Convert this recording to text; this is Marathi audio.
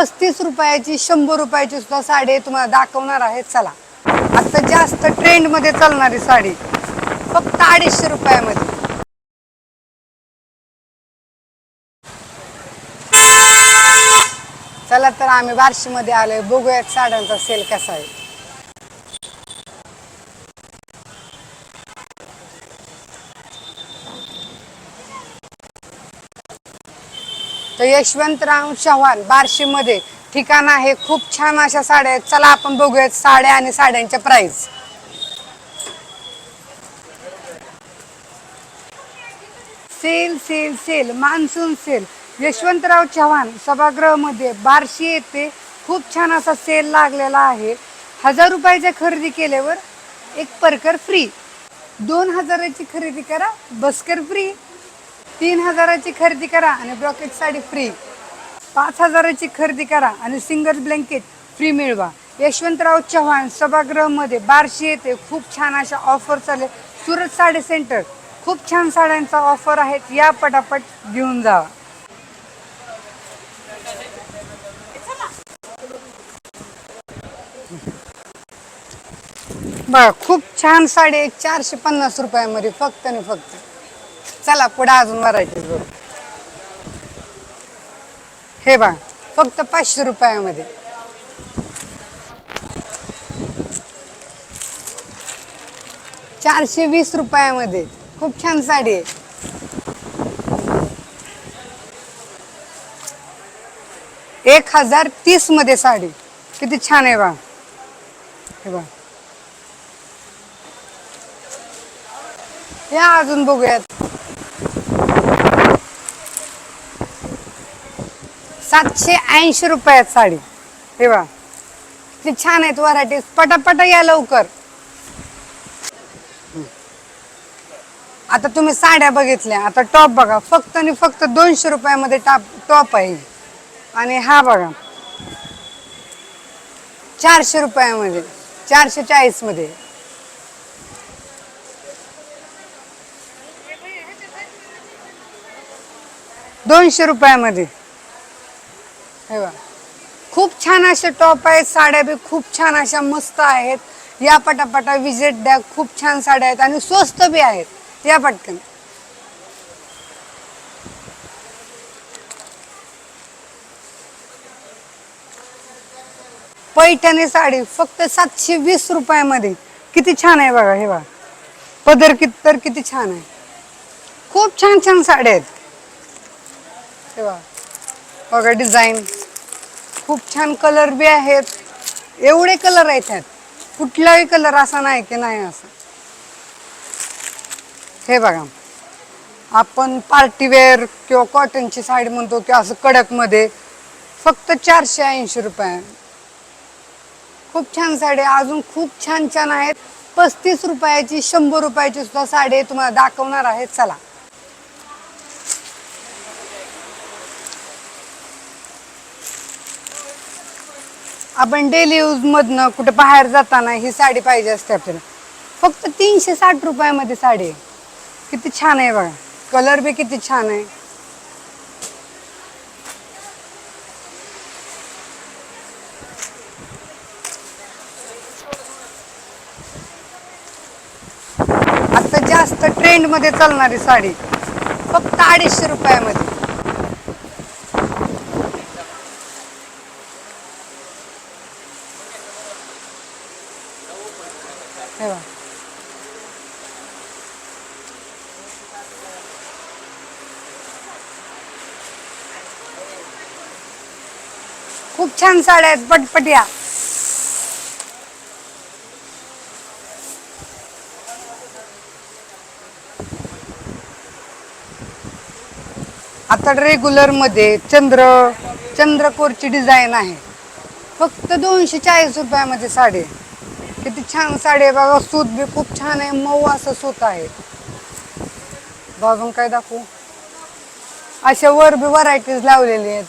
पस्तीस रुपयाची शंभर रुपयाची सुद्धा साडी तुम्हाला दाखवणार आहे. चला. आता जास्त ट्रेंडमध्ये चालणारी साडी. फक्त अडीचशे रुपयामध्ये. चला तर आम्ही बार्शीमध्ये आलोय. बघूयात साड्यांचा सेल कसा आहे. तर यशवंतराव चव्हाण बार्शीमध्ये ठिकाण आहे. खूप छान अशा साड्या आहेत. चला आपण बघूयात साड्या आणि साड्यांच्या price sale sale sale monsoon sale Yashwantrao Chavan सभागृहामध्ये बार्शी येथे खूप छान असा सेल लागलेला आहे. हजार रुपयाच्या खरेदी केल्यावर एक परकर फ्री दोन हजाराची खरेदी करा बस्कर फ्री तीन हजाराची खरेदी करा आणि ब्रॉकेट साडी फ्री पाच हजाराची खरेदी करा आणि सिंगल ब्लँकेट फ्री मिळवा. यशवंतराव चव्हाण सभागृहामध्ये बार्शी येथे खूप छान अशा ऑफर चालले. सुरत साडी सेंटर खूप छान साड्यांचा ऑफर आहेत. या पटापट घेऊन जावा. बघा खूप छान साडी आहे. चारशे पन्नास रुपयामध्ये फक्त आणि फक्त. चला पुढे अजून व्हरायटी बघू. हे बा फक्त पाचशे रुपयामध्ये. चारशे वीस रुपयामध्ये. खूप छान साडी आहे. एक हजार तीसमध्ये साडी. किती छान आहे बा हे बा या अजून बघूयात. सातशे ऐंशी रुपयात साडी. हे बा ती छान आहेत व्हरायटीज पटापट या लवकर. आता तुम्ही साड्या बघितल्या. आता टॉप बघा. फक्त आणि फक्त दोनशे रुपयामध्ये टॉप टॉप आहे. आणि हा बघा. चारशे रुपयामध्ये. चारशे चाळीसमध्ये दोनशे रुपयामध्ये. हे बघा. खूप छान असे टॉप आहेत साड्या बी खूप छान अशा मस्त आहेत. या पटापटा विजिट द्या खूप छान साड्या आहेत आणि स्वस्त बी आहेत. या पटकन. पैठणी साडी फक्त सातशे वीस रुपयामध्ये. किती छान आहे बघा हे बघा. पदर कित तर किती छान आहे. खूप छान छान साड्या आहेत. हे बघा. बघा डिझाईन. खूप छान कलर बी आहेत. एवढे कलर आहेत त्यात. कुठलाही कलर असा नाही की नाही असा. हे बघा. आपण पार्टीवेअर किंवा कॉटनची साडी म्हणतो किंवा असं कडकमध्ये फक्त चारशे ऐंशी रुपये. खूप छान साडी अजून खूप छान छान आहेत. पस्तीस रुपयाची शंभर रुपयाची सुद्धा साडी तुम्हाला दाखवणार आहे चला. आपण डेली यूज मधनं कुठे बाहेर जाताना ही साडी पाहिजे असते आपल्याला. फक्त तीनशे साठ रुपयामध्ये साडी आहे. किती छान आहे बघा. कलर बी किती छान आहे. आता जास्त ट्रेंडमध्ये चालणारी साडी फक्त अडीचशे रुपयामध्ये. हे खूप छान साड्या आहेत पटपट्या. आता रेग्युलरमध्ये चंद्र चंद्रकोरची डिझाईन आहे. फक्त दोनशे चाळीस रुपयामध्ये साडी किती छान साडी आहे बघा सूत बी खूप छान आहे मऊ असं सूत आहे. बघून काय दाखवू? अशा वर बी व्हरायटीज लावलेली आहेत.